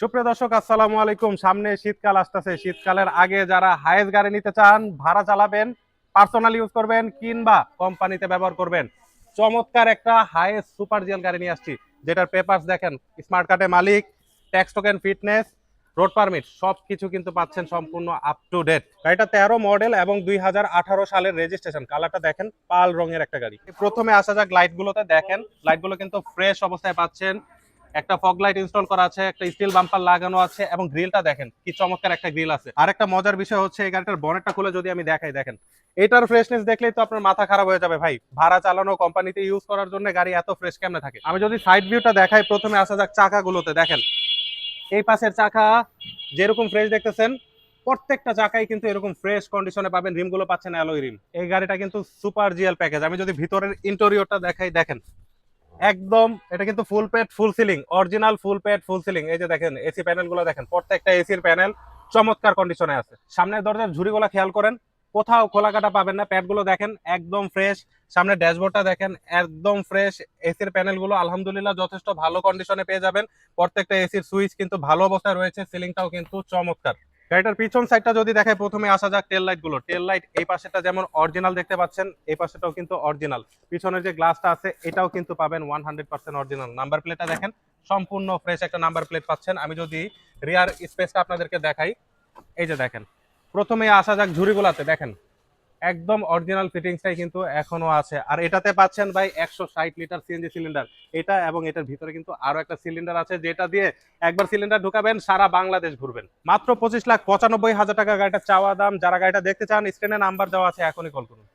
সুপ্রিয় দর্শক, আসসালামু আলাইকুম। সামনে শীতকাল আসতেছে। শীতকালের আগে যারা হায়েস্ট গাড়ি নিতে চান, ভাড়া চালাবেন, পার্সোনাল ইউজ করবেন কিংবা কোম্পানিতে ব্যবহার করবেন, চমৎকার একটা হায়েস্ট সুপার জিএল গাড়ি নিয়ে আসছি, যেটার পেপারস দেখেন, স্মার্ট কার্ডের মালিক, tax token, fitness, road permit সব কিছু কিন্তু পাচ্ছেন সম্পূর্ণ আপ টু ডেট গাড়িটা তেরো মডেল এবং দুই হাজার আঠারো সালের রেজিস্ট্রেশন কালারটা দেখেন, পাল রঙের একটা গাড়ি। প্রথমে আসা যাক লাইটগুলোতে দেখেন লাইটগুলো কিন্তু ফ্রেশ অবস্থায় পাচ্ছেন। একটা ফগ লাইট ইনস্টল করা আছে, একটা স্টিল বাম্পার লাগানো আছে, এবং গ্রিলটা দেখেন, কি চমৎকার একটা গ্রিল আছে। আর একটা মজার বিষয় হচ্ছে, এই গাড়িটার বনেটটা খুলে যদি আমি দেখাই, দেখেন, এটার ফ্রেশনেস দেখলেই তো আপনার মাথা খারাপ হয়ে যাবে, ভাই। ভাড়া চালানো কোম্পানিতে ইউজ করার জন্য গাড়ি এত ফ্রেশ কেমনে থাকে? আমি যদি সাইড ভিউটা দেখাই, প্রথমে আসা যাক চাকাগুলোতে, দেখেন। এই পাশের চাকা যেরকম ফ্রেশ দেখতেছেন, প্রত্যেকটা চাকাই কিন্তু এরকম ফ্রেশ কন্ডিশনে পাবেন, রিমগুলো পাচ্ছেন অ্যালয় রিম। এই গাড়িটা কিন্তু সুপার জিএল প্যাকেজ আমি যদি ভিতরের ইন্টেরিয়রটা দেখাই, দেখেন একদম, এটা কিন্তু full paid full ceiling original full paid full ceiling এই যে দেখেন এসি প্যানেলগুলো দেখেন, প্রত্যেকটা এসির প্যানেল চমৎকার কন্ডিশনে আছে। সামনের দরজার ঝুড়িগুলো খেয়াল করেন, কোথাও খোলা কাটা পাবেন না প্যাডগুলো দেখেন, একদম ফ্রেশ সামনে ড্যাশবোর্ডটা দেখেন, একদম ফ্রেশ এসির প্যানেলগুলো আলহামদুলিল্লাহ যথেষ্ট ভালো কন্ডিশনে পেয়ে যাবেন। প্রত্যেকটা এসির সুইচ কিন্তু ভালো অবস্থায় রয়েছে সিলিংটাও কিন্তু চমৎকার। গাড়িটার পিছন সাইডটা যদি দেখায় প্রথমে আসা যাক টেল লাইটগুলো। টেল লাইট এই পাশেটা যেমন অরিজিনাল দেখতে পাচ্ছেন, এই পাশেটাও কিন্তু অরিজিনাল পিছনের যে গ্লাসটা আছে, এটাও কিন্তু পাবেন one hundred percent original number প্লেটটা দেখেন, সম্পূর্ণ ফ্রেশ একটা নাম্বার প্লেট পাচ্ছেন। আমি যদি রিয়ার স্পেসটা আপনাদেরকে দেখাই, এই যে দেখেন। প্রথমে আসা যাক ঝুড়িগুলাতে, দেখেন। একদম অরিজিনাল ফিটিংসটাই কিন্তু এখনও আছে। আর এটাতে পাচ্ছেন ভাই একশো ষাট লিটার সিএনজি সিলিন্ডার এটা এবং এটার ভিতরে কিন্তু আরও একটা সিলিন্ডার আছে, যেটা দিয়ে একবার সিলিন্ডার ঢুকাবেন, সারা বাংলাদেশ ঘুরবেন। মাত্র পঁচিশ লাখ পঁচানব্বই হাজার টাকা গাড়িটা চাওয়া দাম। যারা গাড়িটা দেখতে চান স্ক্রিনে নাম্বার দেওয়া আছে, এখনই কল করুন।